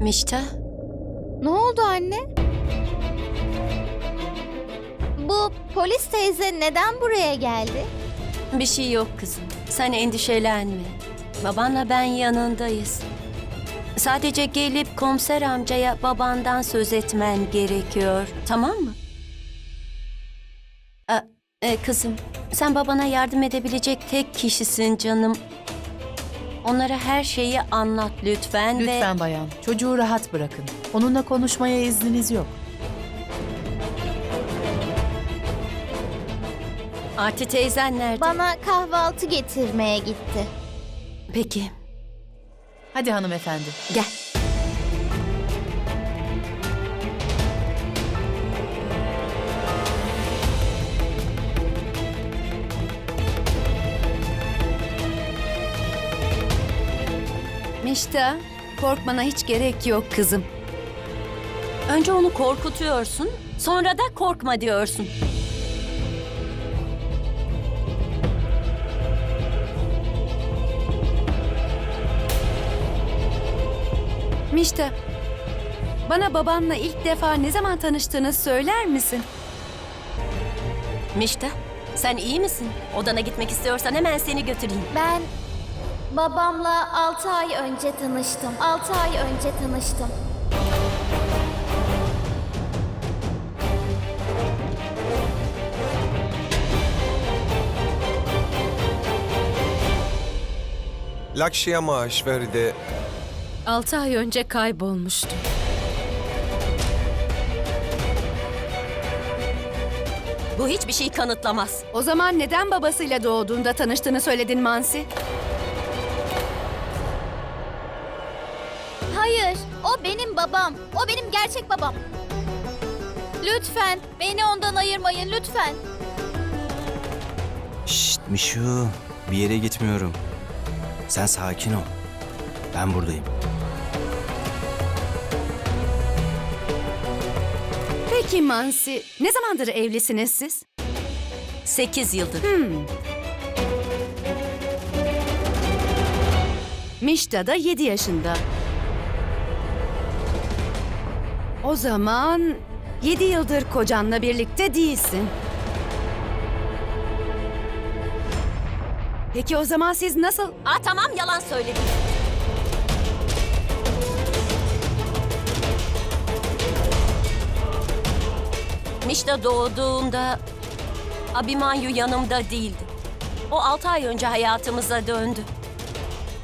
Mişta, Ne oldu anne? Bu polis teyze neden buraya geldi? bir şey yok kızım. Sen endişelenme. Babanla ben yanındayız. Sadece gelip komiser amcaya babandan söz etmen gerekiyor. Tamam mı? Aa, e, kızım, sen babana yardım edebilecek tek kişisin canım. Onlara her şeyi anlat lütfen, ve... Lütfen bayan, çocuğu rahat bırakın. Onunla konuşmaya izniniz yok. Arti teyzen nerede? Bana kahvaltı getirmeye gitti. Peki, Hadi hanımefendi. gel. Mişta, korkmana hiç gerek yok kızım. Önce onu korkutuyorsun, sonra da korkma diyorsun. Mişta, bana babanla ilk defa ne zaman tanıştığını söyler misin? Mişta, sen iyi misin? Odana gitmek istiyorsan hemen seni götüreyim. Ben babamla 6 ay önce tanıştım. 6 ay önce tanıştım. Lakşya Maheshwari'de Altı ay önce kaybolmuştu. Bu hiçbir şey kanıtlamaz. O zaman neden babasıyla doğduğunda tanıştığını söyledin Mansi? Hayır, o benim babam. O benim gerçek babam. Lütfen beni ondan ayırmayın lütfen. Şşt Mişu, bir yere gitmiyorum. Sen sakin ol. Ben buradayım. Peki Mansi, ne zamandır evlisiniz siz? Sekiz yıldır. Mişta da 7 yaşında. O zaman 7 yıldır kocanla birlikte değilsin. Peki o zaman siz nasıl... Aa tamam yalan söyledin. Mişta doğduğunda Abimanyu yanımda değildi. O altı ay önce hayatımıza döndü.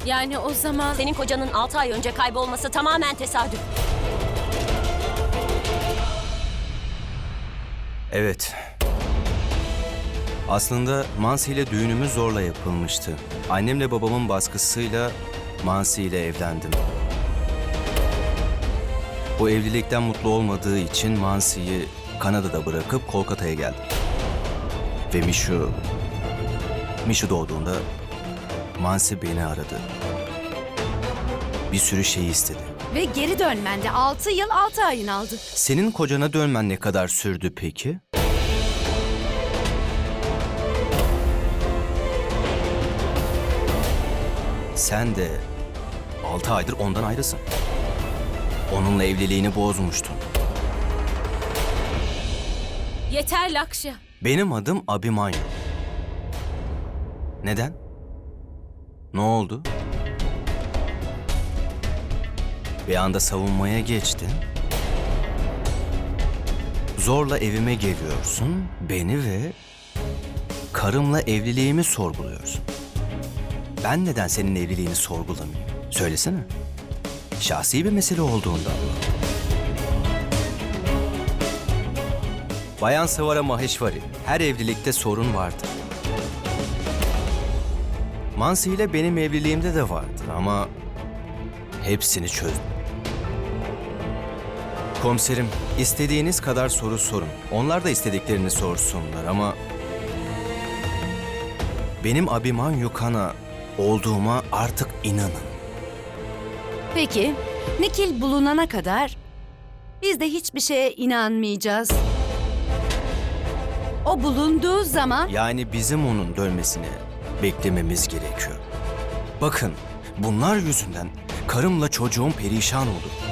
Yani o zaman Senin kocanın altı ay önce kaybolması tamamen tesadüf. Evet. Aslında Mansi ile düğünümüz zorla yapılmıştı. Annemle babamın baskısıyla Mansi ile evlendim. Bu evlilikten mutlu olmadığı için Mansi'yi Kanada'da bırakıp Kolkata'ya geldim. Ve Mişu... Mişu doğduğunda Mansi beni aradı. Bir sürü şey istedi. Ve geri dönmende 6 yıl 6 ayın aldı. Senin kocana dönmen ne kadar sürdü peki? Sen de altı aydır ondan ayrısın. Onunla evliliğini bozmuştun. yeter Lakşa. Benim adım Abimanyu. Neden? Ne oldu? Bir anda savunmaya geçtin. Zorla evime geliyorsun, beni ve karımla evliliğimi sorguluyorsun. Ben neden senin evliliğini sorgulamayayım? Söylesene. Şahsi bir mesele olduğunda ama. Bayan Savara Maheshwari, her evlilikte sorun vardır. Mansi ile benim evliliğimde de vardı ama hepsini çözdüm. Komiserim, istediğiniz kadar soru sorun. Onlar da istediklerini sorsunlar ama... Benim Abimanyu Kana olduğuma artık inanın. Peki, Nikil bulunana kadar biz de hiçbir şeye inanmayacağız. O bulunduğu zaman Yani bizim onun dönmesini beklememiz gerekiyor. Bakın, bunlar yüzünden karımla çocuğum perişan oldu.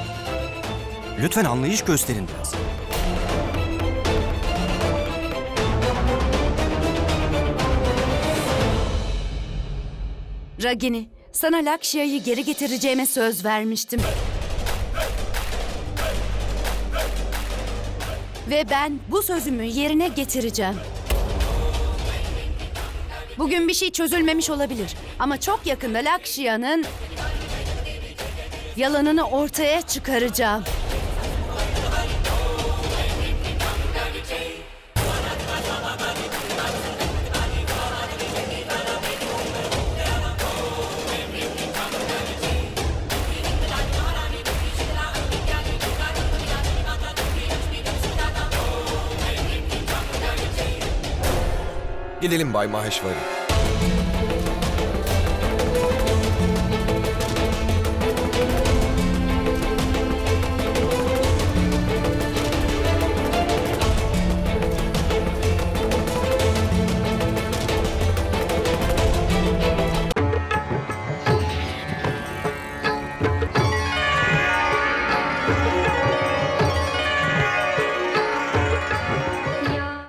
Lütfen anlayış gösterin biraz. Ragini, sana Lakshya'yı geri getireceğime söz vermiştim. Ve ben bu sözümü yerine getireceğim. Bugün bir şey çözülmemiş olabilir ama çok yakında Lakshya'nın yalanını ortaya çıkaracağım. Gidelim Bay Maheshwari.